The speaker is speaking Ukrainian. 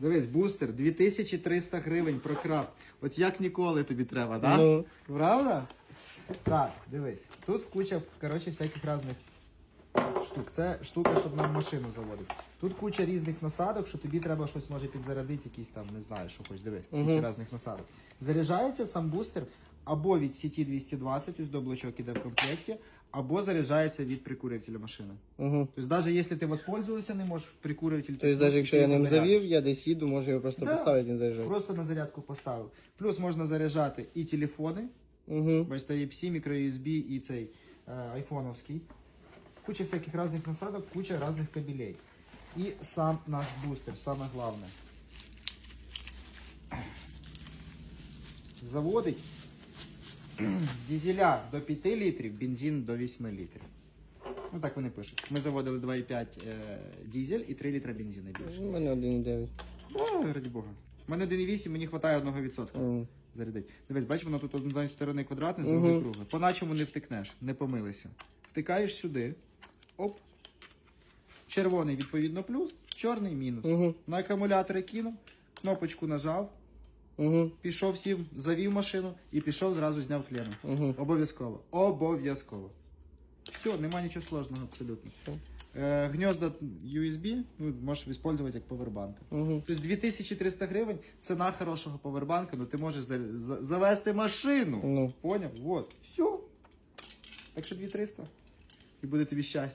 Дивись, бустер 2300 гривень про крафт. От як ніколи тобі треба, так? Ну. Правда? Так, дивись. Тут куча, коротше, всяких різних штук. Це штука, щоб нам машину заводити. Тут куча різних насадок, що тобі треба щось може підзарядити, якісь там, не знаю, що хоч дивись, скільки різних насадок. Заряджається сам бустер або від сіті 220, ось до блочок іде в комплекті, або заряджається від прикурювателя машини. Угу. Тобто, навіть якщо ти воспользувався, не можеш прикурюватель. Тобто, навіть якщо я ним завів, я десь їду, можу його просто Да. поставити, він заряджає. Просто на зарядку поставив. Плюс можна заряджати і телефони, Угу. бачите, Type-C, мікро-USB і цей е, айфоновський. Куча всяких різних насадок, куча різних кабелей. І сам наш бустер, саме головне. Заводить дизеля до 5 літрів, бензин до 8 літрів. Ну так вони пишуть. Ми заводили 2,5 е, дизель і 3 літра бензина більше. У мене 1,9. Да, раді Бога. У мене 1,8, мені вистачає 1%. Мгм. Зарядить. Дивись, бач, воно тут з однієї сторони квадратне, з другої кругле. По начому не втикнеш, не помилися. Втикаєш сюди. Оп. Червоний, відповідно, плюс, чорний мінус. Мгм. На акумулятори кинув, кнопочку нажав, Угу. пішов сів, завів машину і пішов, зразу зняв клемму. Мгм. Обов'язково. Обов'язково. Все, нема нічого сложного абсолютно. Е, гнізда USB ну, можеш використовувати як повербанк. Угу. Тобто 2300 гривень ціна хорошого повербанка, ну ти можеш за- за- завести машину. Ну. Поняв? Вот. Все. Так що 2300. І буде тобі щастя.